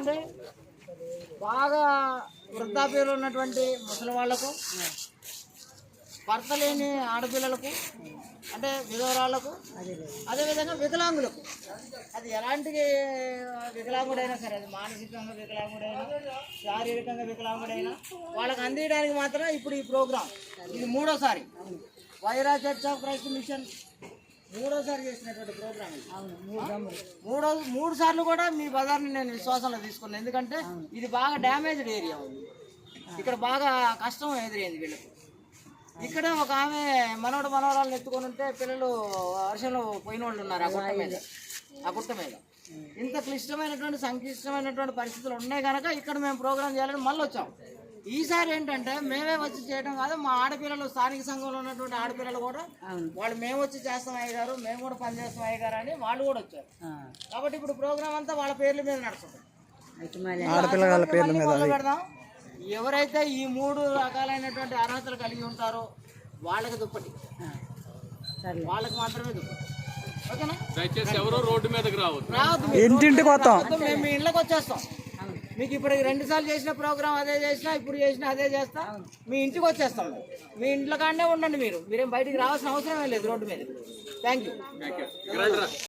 ఏంటంటే బాగా వృద్ధాప్యంలో ఉన్నటువంటి ముసలి వాళ్ళకు భర్త లేని ఆడపిల్లలకు అంటే విధవరాళ్ళకు అదేవిధంగా వికలాంగులకు. అది ఎలాంటి వికలాంగుడైనా సరే అది మానసికంగా వికలాంగుడైనా శారీరకంగా వికలాంగుడైనా వాళ్ళకి అందించడానికి మాత్రం ఇప్పుడు ఈ ప్రోగ్రాం. ఇది మూడోసారి. Wyra church of Christ mission మూడోసారి చేసినటువంటి ప్రోగ్రామ్ ఇది. మూడో మూడు సార్లు కూడా మీ బజార్ని నేను విశ్వాసంలో తీసుకున్నాను ఎందుకంటే ఇది బాగా డ్యామేజ్డ్ ఏరియా ఉంది. ఇక్కడ బాగా కష్టం ఎదురైంది వీళ్ళకి. ఇక్కడ ఒక ఆమె మనోడు మనవరాలను ఎత్తుకొని ఉంటే పిల్లలు వర్షంలో పోయిన వాళ్ళు ఉన్నారు ఆ గుట్ట మీద. ఆ గుట్ట మీద. ఇంత క్లిష్టమైనటువంటి సంక్లిష్టమైనటువంటి పరిస్థితులు ఉన్నాయి కనుక ఇక్కడ మేము ప్రోగ్రామ్ చేయాలని మళ్ళీ వచ్చాం ఈసారి ఏంటంటే మేమే వచ్చి చేయడం కాదు మా ఆడపిల్లలు స్థానిక సంఘంలో ఉన్నటువంటి ఆడపిల్లలు కూడా వాళ్ళు మేము వచ్చి చేస్తాం అయ్య గారు మేము కూడా పని చేస్తాం అయ్య గారు అని వాళ్ళు కూడా వచ్చారు. కాబట్టి ఇప్పుడు ప్రోగ్రామ్ అంతా వాళ్ళ పేర్ల మీద నడుస్తుంది. ఆడపిల్లల పేర్ల మీద మొదలు పెడదాం. ఎవరైతే ఈ మూడు రకాలైనటువంటి అర్హతలు కలిగి ఉంటారో వాళ్ళకి దుప్పటి. వాళ్ళకి మాత్రమే దుప్పటి. ఓకేనా? దయచేసి ఎవరు రోడ్డు మీదకి రావద్దు. ఇంటింటికి వస్తాం. మేము మీ ఇళ్ళకి వచ్చేస్తాం. మీకు ఇప్పుడు రెండు సార్లు చేసిన ప్రోగ్రామ్ అదే చేసినా ఇప్పుడు చేసినా అదే చేస్తా. మీ ఇంటికి వచ్చేస్తాం మీ ఇంట్లో కాడనే ఉండండి మీరు. మీరేం బయటికి రావాల్సిన అవసరమే లేదు రోడ్డు మీద. Thank you